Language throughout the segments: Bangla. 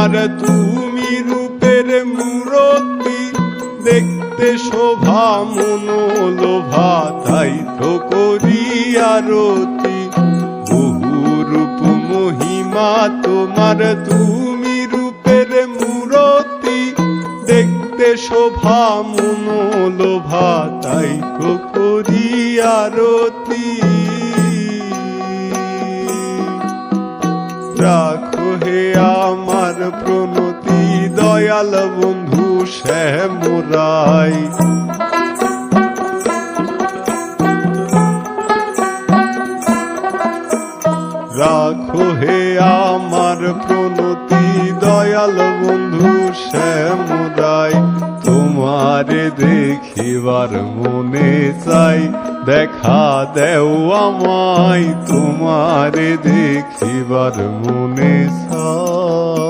তোমার তুমি রূপের মূরতি দেখতে শোভা মনোলোভা, তাই তো করি আরতি। বহু রূপ মহিমা তোমার, তুমি রূপের মূরতি দেখতে শোভা মনোলোভা, তাই তো করি আরতি। রাখো হে আমার প্রণতি দয়াল বন্ধু শ্যামরাই। রাখো হে আমার প্রণতি দয়াল বন্ধু শ্যামরাই, তোমারে দেখিবার মনে চাই, দেখা দেও আমায়, তোমারে দেখিবার মনে চাই।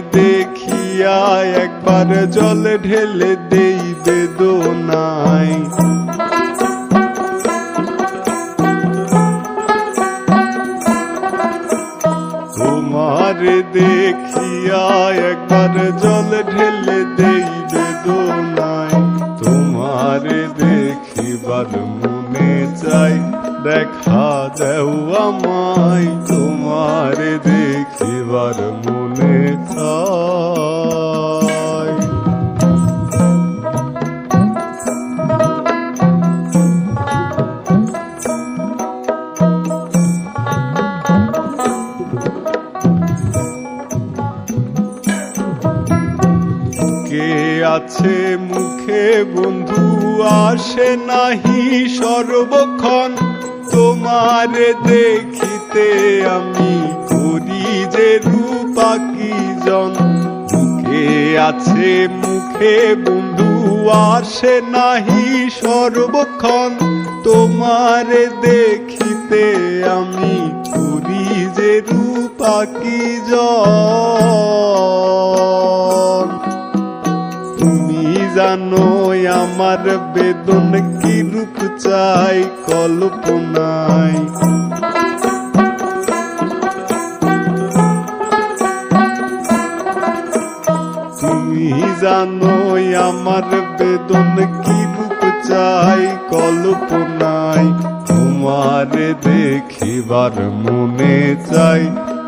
দেখিয়া একবার জল ঢেলে দেই বেদনাই তোমারে দেখিয়া একবার জল ঢেলে দেই বেদনাই তোমারে দেখিবার মনে চাই, দেখা দেও আমায়। তোমারে দেখিবার মনে কে আছে মুখে বন্ধু আসে নাহি সর্বক্ষণ? তোমারে দেখিতে আমি জন মুখে আছে, মুখে বন্ধু আসে নাহি সর্বক্ষণ। তোমারে দেখিতে আমি করি যে রূপা কি তুমি জানো আমার বেদন কি রূপ চাই, কল্পনায় জানো আমার বেদন কি রূপ চাই? কল্পনায় তোমার দেখিবার মনে চাই।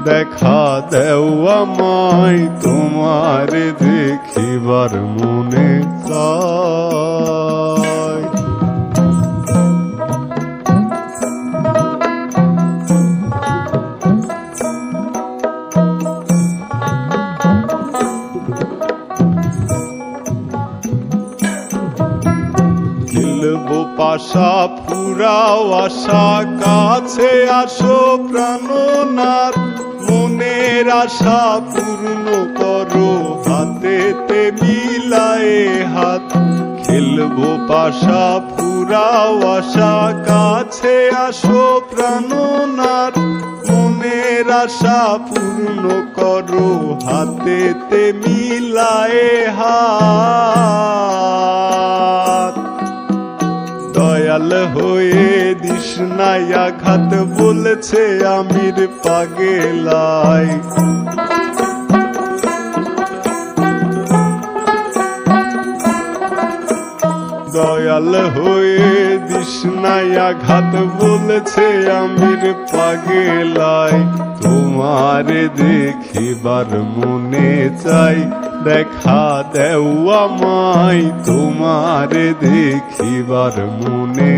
দেখা দেও আমায়, তোমার দেখিবার মনে চাই। পাশা ফুরাও আশা, কাছে আসো প্রাণনাথ মনে মনের আশা পূর্ণ করো, হাতেতে মিলায়ে হাত। খেলব পাশা ফুরাও আশা, কাছে আসো প্রাণনার। মনের আশা পূর্ণ করো, হাতেতে মিলায়ে হাত। দয়াল হয়ে দিস নাই আঘাত বলেছে আমির পাগেলাই দয়াল হয়ে দিস নাই আঘাত বলেছে আমির পাগেলাই তোমারে দেখিবার মনে চাই দেখা দেও আমায়, তোমারে দেখিবার মনে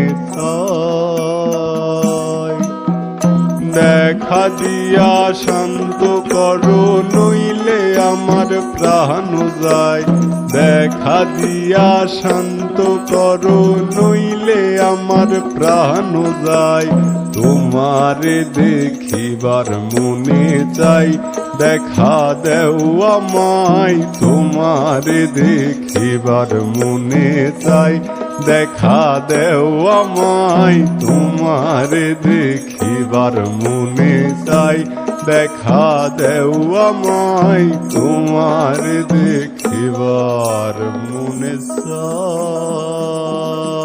দেখা দিয়া শান্ত করো, নইলে আমার প্রাণ যায়। দেখা দিয়া শান্ত করো, নইলে আমার প্রাণ যায়। তোমারে দেখিবার মনে চাই দেখা দেও আমায়, তোমারে দেখিবার মনে চাই। দেখা দেও আমায়, তোমারে দেখিবার মনে চাই। দেখা দেও আমায়, তোমারে দেখিবার মনে চাই।